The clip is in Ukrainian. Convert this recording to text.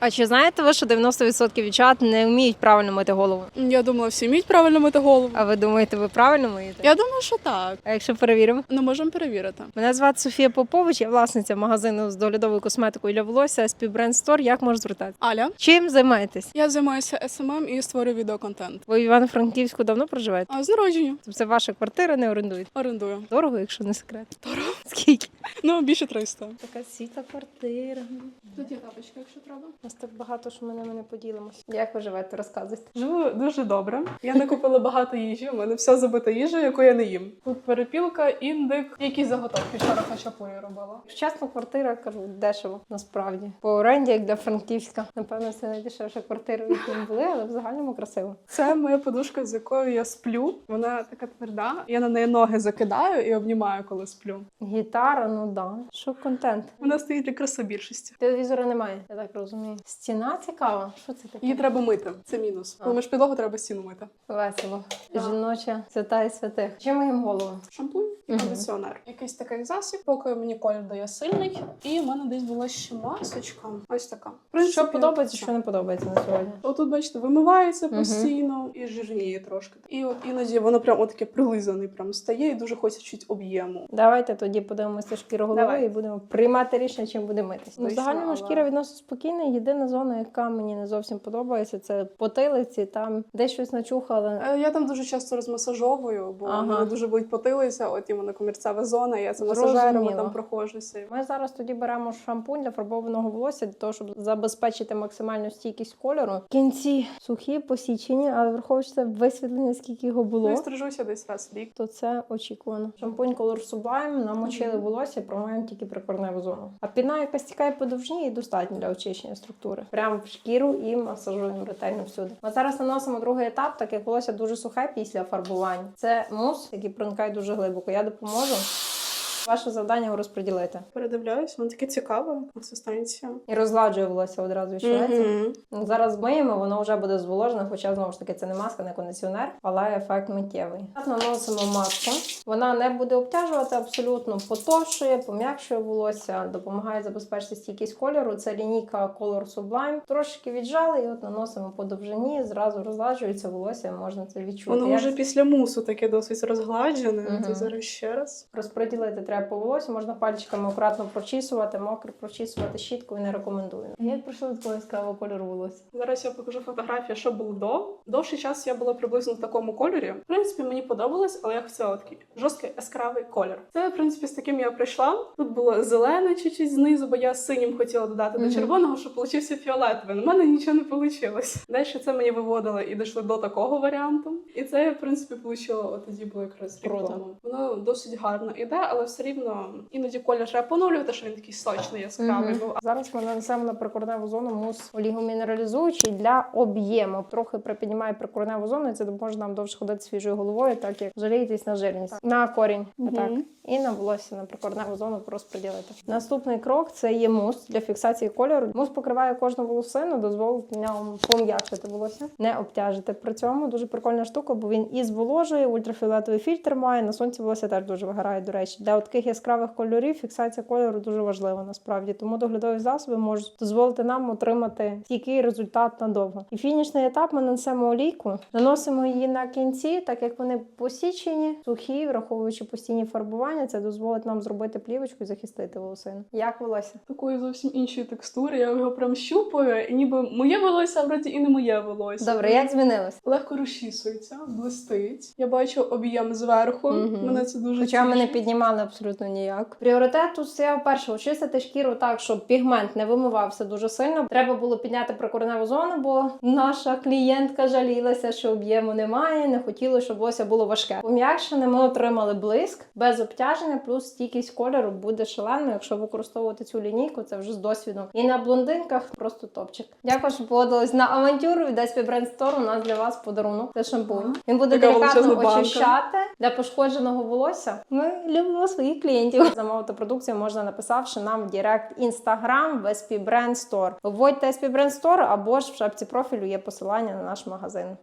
А чи знаєте ви, що 90% дівчат не вміють правильно мити голову? Я думала, всі вміють правильно мити голову. А ви думаєте, ви правильно миєте? Я думаю, що так. А якщо перевіримо? Ну, можемо перевірити. Мене звати Софія Попович, я власниця магазину з доглядовою косметикою для волосся співбренд Store. Як можу звертати? Аля, Чим займаєтесь? я займаюся СММ і створюю відеоконтент. Ви в Івано-Франківську давно проживаєте? А з народження Це ваша квартира, не орендуєте? орендую. Дорого, якщо не секрет. Дорого. Скільки? Ну, більше 300. Така світа квартира. Тут є тапочка, якщо треба. Нас так багато, що ми ними не поділимося. Як ви живете? Розказуйте. Живу дуже добре. Я не купила багато їжі. У мене все забита їжа, яку я не їм. Тут перепілка, індик, якісь заготовки. Вчора хачапурі робила. Вчасна квартира, кажу, дешево, насправді. По оренді, як для Франківська. Напевно, це найдешевша квартира, в якій були, але в загальному красиво. Це моя подушка, з якою я сплю. Вона така тверда. Я на неї ноги закидаю і обнімаю, коли сплю. Гітара, ну да. Що контент? Вона стоїть для краси більшості. Телевізора немає, я так розумію. Стіна цікава. Що це таке? Її треба мити. Це мінус. Коли миш підлогу, треба стіну мити. Весело. Да. Жіноча свята і святих. Чим моїм голову? Шампунь і Мгм. кондиціонер. Якийсь такий засіб, поки мені колір дає сильний. І в мене десь була ще масочка. Ось така. Принципі, Що подобається, що не подобається на сьогодні? Отут, бачите, вимивається постійно і жирніє трошки. І от іноді воно прям отаке прилизаний прям стає і дуже хочеться чуть об'єму. Давайте тоді подивимося шкіру голови Давай. і будемо приймати рішення, чим буде митись. Ну, загальному шкіра відносно спокійна. Єдина зона, яка мені не зовсім подобається, це потилиці. Там десь щось начухали. Е, Я там дуже часто розмасажовую, бо Ага. мене дуже болить потилиця, от іменно комірцева зона, я це масажерами там проходжуся. Ми зараз тоді беремо шампунь для фарбованого волосся для того, щоб забезпечити максимальну стійкість кольору. В кінці сухі посічені, але враховуючи це висвітлення, скільки його Ну, було. і стрижуся десь раз в рік. То це очікувано. Шампунь Color Sublime намочили волосся промаємо тільки прикорневу зону. А піна, яка стікає по довжині, і достатньо для очищення структури. Прямо в шкіру і масажуємо ретельно всюди. Ми зараз наносимо другий етап, так як волосся дуже сухе після фарбування. Це мус, який проникає дуже глибоко. Я допоможу. Ваше завдання його розподілити. Передивляюсь, воно таке цікаве, консистенція. І розгладжує волосся одразу відчувається. Мгм. Ну, Зараз миємо, воно вже буде зволожене, хоча знову ж таки це не маска, не кондиціонер, але ефект миттєвий. Так наносимо маску. Вона не буде обтяжувати абсолютно, потовшує, пом'якшує волосся, допомагає забезпечити стійкість кольору. Це лінійка Color Sublime. Трошки віджали, і от наносимо по довжині, зразу розгладжується волосся, можна це відчути. Воно вже після мусу таке досить розгладжене. Мгм. То зараз ще раз. Розподілити треба по волосю, можна пальчиками акуратно прочісувати, мокро прочісувати щіткою не рекомендую. Як пройшло до такого яскравого кольору волосся? Зараз я покажу фотографію, що було до. Довший час я була приблизно в такому кольорі. В принципі, мені подобалось, але я хотіла такий жорсткий яскравий колір. Це, в принципі, з таким я прийшла. Тут було зелене чуть-чуть знизу, бо я синім хотіла додати Мгм. до червоного, щоб получився фіолетовий. У мене нічого не вийшло. Далі це мені виводило і дійшли до такого варіанту. І це я, в принципі, отримала, от тоді було якраз рік Воно досить гарно іде, але все рівно іноді колір треба поновлювати, що він такий сочний, яскравий був. Зараз ми нанесемо на прикорневу зону мус олігомінералізуючий для об'єму. Трохи припіднімає прикорневу зону, і це допоможе нам довше ходити свіжою головою, так як жалієтесь на жирність. На корінь. Мгм. Так. І на волосся на прикорневу зону розподілити. Наступний крок це є мус для фіксації кольору. Мус покриває кожну волосину, дозволить нам пом'якшити волосся, не обтяжити. При цьому дуже прикольна штука, бо він і зволожує, ультрафіолетовий фільтр має. На сонці волосся теж дуже вигорає. До речі, для от таких яскравих кольорів фіксація кольору дуже важлива насправді. Тому доглядові засоби можуть дозволити нам отримати стійкий результат надовго. І фінішний етап ми нанесемо олійку, наносимо її на кінці, так як вони посічені, сухі, враховуючи постійні фарбування, це дозволить нам зробити плівочку і захистити волосину. Як волосся? такої зовсім іншої текстури. Я його прям щупаю, і ніби моє волосся, а вроді і не моє волосся. Добре, як змінилось? Легко розчісується, блистить. Я бачу об'єм зверху. Мгм. Мене це дуже Хоча ми не тішить. піднімали абсолютно ніяк. Пріоритет тут стояв перше очистити шкіру так, щоб пігмент не вимивався дуже сильно. Треба було підняти прикореневу зону, бо наша клієнтка жалілася, що об'єму немає, не хотіла, щоб волосся було важке. Пом'якшене ми отримали блиск без обтяження, плюс стійкість кольору буде шаленою. Якщо використовувати цю лінійку, це вже з досвідом. І на блондинках просто топчик. Дякую, що погодились на авантюру від SP Brand Store. У нас для вас подарунок. Це шампунь. Він буде Така делікатно очищати для пошкодженого волосся. Ми любимо своїх клієнтів. Замовити продукцію можна написавши нам в Директ Instagram в SP Brand Store. Вводьте SP Brand Store або ж в шапці профілю є посилання на наш магазин.